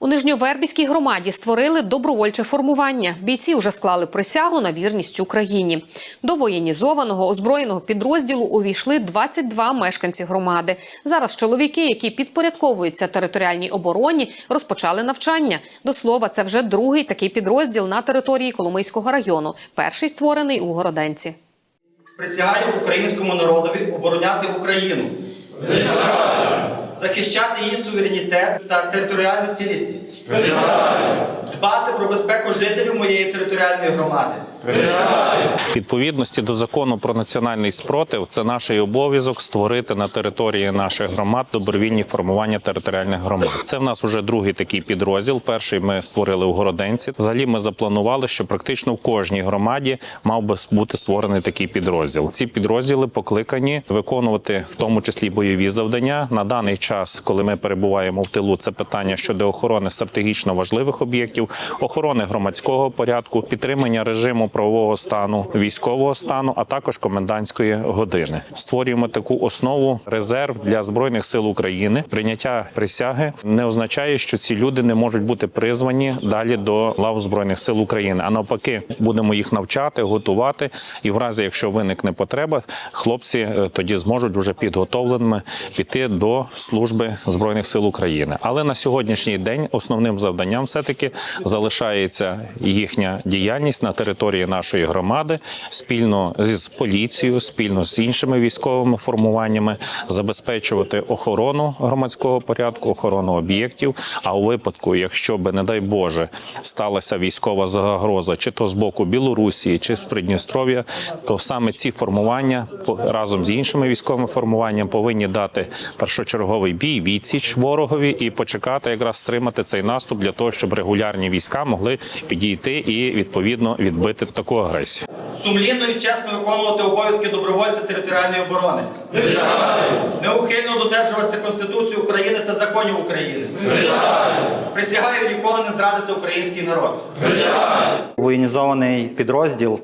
У Нижньовербівській громаді створили добровольче формування. Бійці вже склали присягу на вірність Україні. До воєнізованого озброєного підрозділу увійшли 22 мешканці громади. Зараз чоловіки, які підпорядковуються територіальній обороні, розпочали навчання. До слова, це вже другий такий підрозділ на території Коломийського району. Перший створений у Городенці. Присягаю українському народові обороняти Україну. Захищати її суверенітет та територіальну цілісність. Дбати про безпеку жителів моєї територіальної громади. Відповідності до закону про національний спротив це наш обов'язок створити на території наших громад добровільні формування територіальних громад. Це в нас уже другий такий підрозділ. Перший ми створили у Городенці. Взагалі ми запланували, що практично в кожній громаді мав би бути створений такий підрозділ. Ці підрозділи покликані виконувати в тому числі бойові завдання. На даний час, коли ми перебуваємо в тилу, це питання щодо охорони стратегічно важливих об'єктів, охорони громадського порядку, підтримання режиму правового стану, військового стану, а також комендантської години. Створюємо таку основу резерв для збройних сил України. Прийняття присяги не означає, що ці люди не можуть бути призвані далі до лав збройних сил України. А навпаки, будемо їх навчати, готувати. І в разі, якщо виникне потреба, хлопці е, тоді зможуть вже підготовленими піти до служби збройних сил України. Але на сьогоднішній день основним завданням все таки залишається їхня діяльність на території нашої громади спільно з поліцією, спільно з іншими військовими формуваннями, забезпечувати охорону громадського порядку, охорону об'єктів. А у випадку, якщо би, не дай Боже, сталася військова загроза, чи то з боку Білорусі, чи з Придністров'я, то саме ці формування разом з іншими військовими формуваннями повинні дати першочерговий бій, відсіч ворогові і почекати, якраз стримати цей наступ для того, щоб регулярні війська могли підійти і відповідно відбити таку агресію. Сумлінно і чесно виконувати обов'язки добровольця територіальної оборони. Неухильно додержуватися Конституції України та законів України. Присягаю ніколи не зрадити український народ. Воєнізований підрозділ.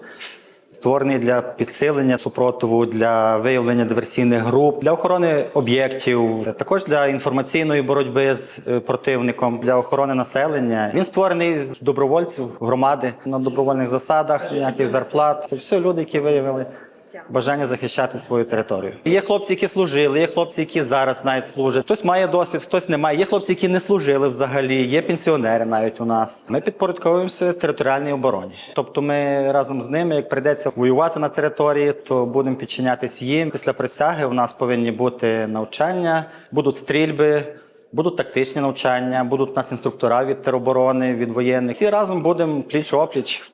Створений для підсилення супротиву, для виявлення диверсійних груп, для охорони об'єктів, також для інформаційної боротьби з е, противником, для охорони населення. Він створений з добровольців громади на добровольних засадах, ніяких зарплат. Це все люди, які виявили бажання захищати свою територію. Є хлопці, які служили, є хлопці, які зараз навіть служать. Хтось має досвід, хтось не має. Є хлопці, які не служили взагалі. Є пенсіонери навіть у нас. Ми підпорядковуємося територіальній обороні. Тобто, ми разом з ними, як прийдеться воювати на території, то будемо підчинятись їм. Після присяги у нас повинні бути навчання, будуть стрільби. Будуть тактичні навчання, будуть нас інструктора від тероборони, від воєнних. Всі разом будемо пліч опліч